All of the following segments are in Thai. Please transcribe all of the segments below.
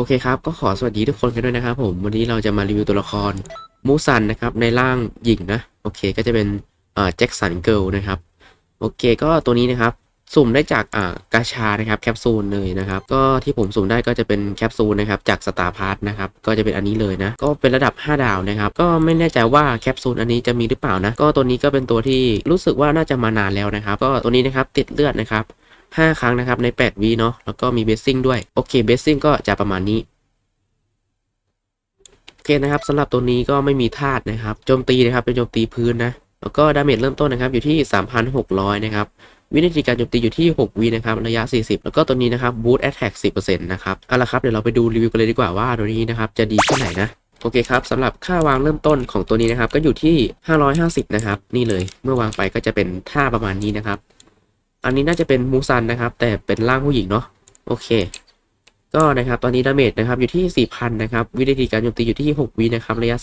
โอเคครับ ก็ขอสวัสดีทุกคนกันด้วยนะครับผมวันนี้เราจะมารีวิวตัวละครมูซันนะครับในร่างหญิงนะ โอเคก็จะเป็นแจ็คสันเกิลนะครับ โอเคก็ตัวนี้นะครับ สุ่มได้จากกาชานะครับแคปซูลเลยนะครับ ก็ที่ผมสุ่มได้ก็จะเป็นแคปซูลนะครับจากสตาร์พาร์ทนะครับ ก็จะเป็นอันนี้เลยนะ ก็เป็นระดับ 5 ดาวนะครับ ก็ไม่แน่ใจว่าแคปซูลอันนี้จะมีหรือเปล่านะ ก็ตัวนี้ก็เป็นตัวที่รู้สึกว่าน่าจะมานานแล้วนะครับ ก็ตัวนี้นะครับติดเลือดนะครับ 5 ครั้งนะครับใน 8วีเนาะแล้วก็มีเบสซิ่งด้วย โอเคเบสซิ่งก็จะประมาณนี้โอเคนะครับสำหรับตัวนี้ก็ไม่มีธาตุนะครับโจมตีนะครับเป็นโจมตีพื้นนะแล้วก็ดาเมจเริ่มต้นนะครับอยู่ที่ 3,600 นะครับวินาทีการโจมตีอยู่ที่ 6วินะครับ ระยะ 40 แล้วก็ตัวนี้นะครับบูตแอ t แทก10%นะครับ เอาละครับ เดี๋ยวเราไปดูรีวิวกันเลยดีกว่าว่าตัวนี้นะครับ จะดีแค่ไหนนะ โอเคครับสำหรับค่าวางเริ่มต้นของตัวนี้นะครับ ก็อยู่ที่ 550 นะครับ นี่เลย เมื่อวางไปก็จะเป็นท่าประมาณนี้นะครับ อันนี้น่าจะเป็นมูซันนะครับ แต่เป็นร่างผู้หญิงเนาะโอเค ก็นะครับตอนนี้ดาเมจนะครับอยู่ที่ 4,000 นะครับ วินาทีการโจมตีอยู่ที่ 6 วินะครับ ระยะ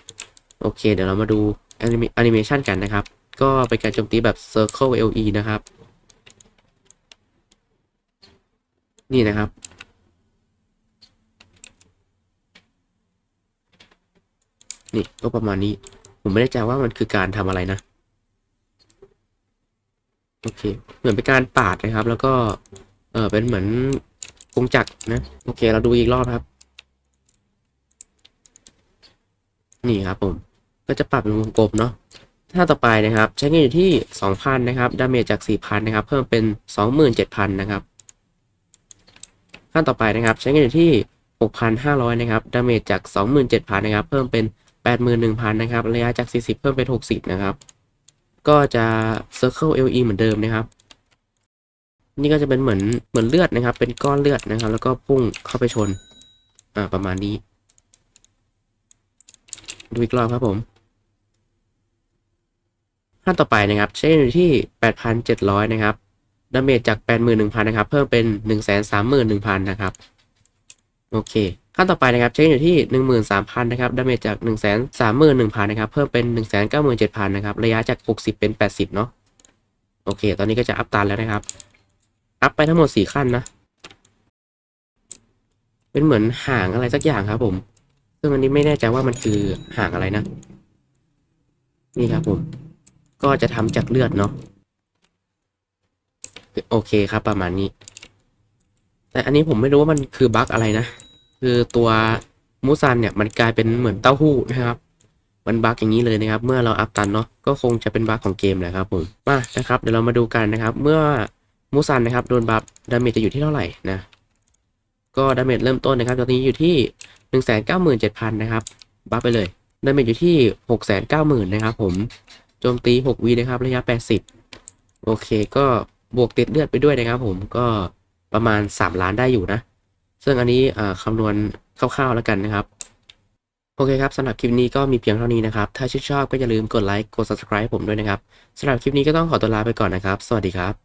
40 โอเค เดี๋ยวเรามาดูแอนิเมชันกันนะครับ ก็เป็นการโจมตีแบบ Circle LE นะครับ นี่นะครับนี่ก็ประมาณนี้ ผมไม่แน่ใจว่ามันคือการทำอะไรนะ โอเค เหมือนเป็นการปาดนะครับ แล้วก็ เออเป็นเหมือนกงจักรนะ โอเค เราดูอีกรอบครับ นี่ครับผม ก็จะปรับเป็นวงกลมเนาะถ้าต่อไปนะครับ ใช้เงินอยู่ที่ 2,000 นะครับ ดาเมจจาก 4,000 นะครับ เพิ่มเป็น 27,000 นะครับ ขั้นต่อไปนะครับ ใช้เงินอยู่ที่ 6,500 นะครับ ดาเมจจาก 27,000 นะครับ เพิ่มเป็น 81,000 นะครับ ระยะจาก 40 เพิ่มเป็น 60 นะครับ ก็จะ Circle LE เหมือนเดิมนะครับ นี่ก็จะเป็นเหมือนเหมือนเลือดนะครับ เป็นก้อนเลือดนะครับ แล้วก็พุ่งเข้าไปชน อ่า ประมาณนี้ ดูอีกรอบครับผมขั้นต่อไปนะครับใช้อยู่ที่ 8,700 นะครับดาเมจจาก 81,000 นะครับ เพิ่มเป็น 131,000 นะครับ โอเค ขั้นต่อไปนะครับใช้อยู่ที่ 13,000นะครับดาเมจจาก 131,000นะครับเพิ่มเป็น 197,000นะครับระยะจาก 60 เป็น 80 เนาะโอเค ตอนนี้ก็จะอัพตันแล้วนะครับ อัพไปทั้งหมด 4 ขั้นนะ เป็นเหมือนห่างอะไรสักอย่างครับผม ซึ่งอันนี้ไม่แน่ใจว่ามันคือห่างอะไรนะ นี่ครับผม ก็จะทำจากเลือดเนาะโอเคครับประมาณนี้ แต่อันนี้ผมไม่รู้ว่ามันคือบั๊กอะไรนะ คือตัวมูซันเนี่ยมันกลายเป็นเหมือนเต้าหู้นะครับ มันบั๊กอย่างนี้เลยนะครับ เมื่อเราอัพตันเนาะก็คงจะเป็นบั๊กของเกมแหละครับผมมานะครับเดี๋ยวเรามาดูกันนะครับ เมื่อมูซันนะครับโดนบัฟดาเมจจะอยู่ที่เท่าไหร่นะก็ดาเมจเริ่มต้นนะครับตอนนี้อยู่ที่หนึ่งแสนเก้าหมื่นเจ็ดพันนะครับบัฟไปเลยดาเมจอยู่ที่หกแสนเก้าหมื่นนะครับผมโจมตีหกวีนะครับระยะแปดสิบโอเคก็บวกติดเลือดไปด้วยนะครับผมก็ประมาณสามล้านได้อยู่นะ ซึ่งอันนี้คำนวณคร่าวๆแล้วกันนะครับโอเคครับสำหรับคลิปนี้ก็มีเพียงเท่านี้นะครับ ถ้าชื่นชอบก็อย่าลืมกดไลค์กด subscribe ผมด้วยนะครับสำหรับคลิปนี้ก็ต้องขอตัวลาไปก่อนนะครับ สวัสดีครับ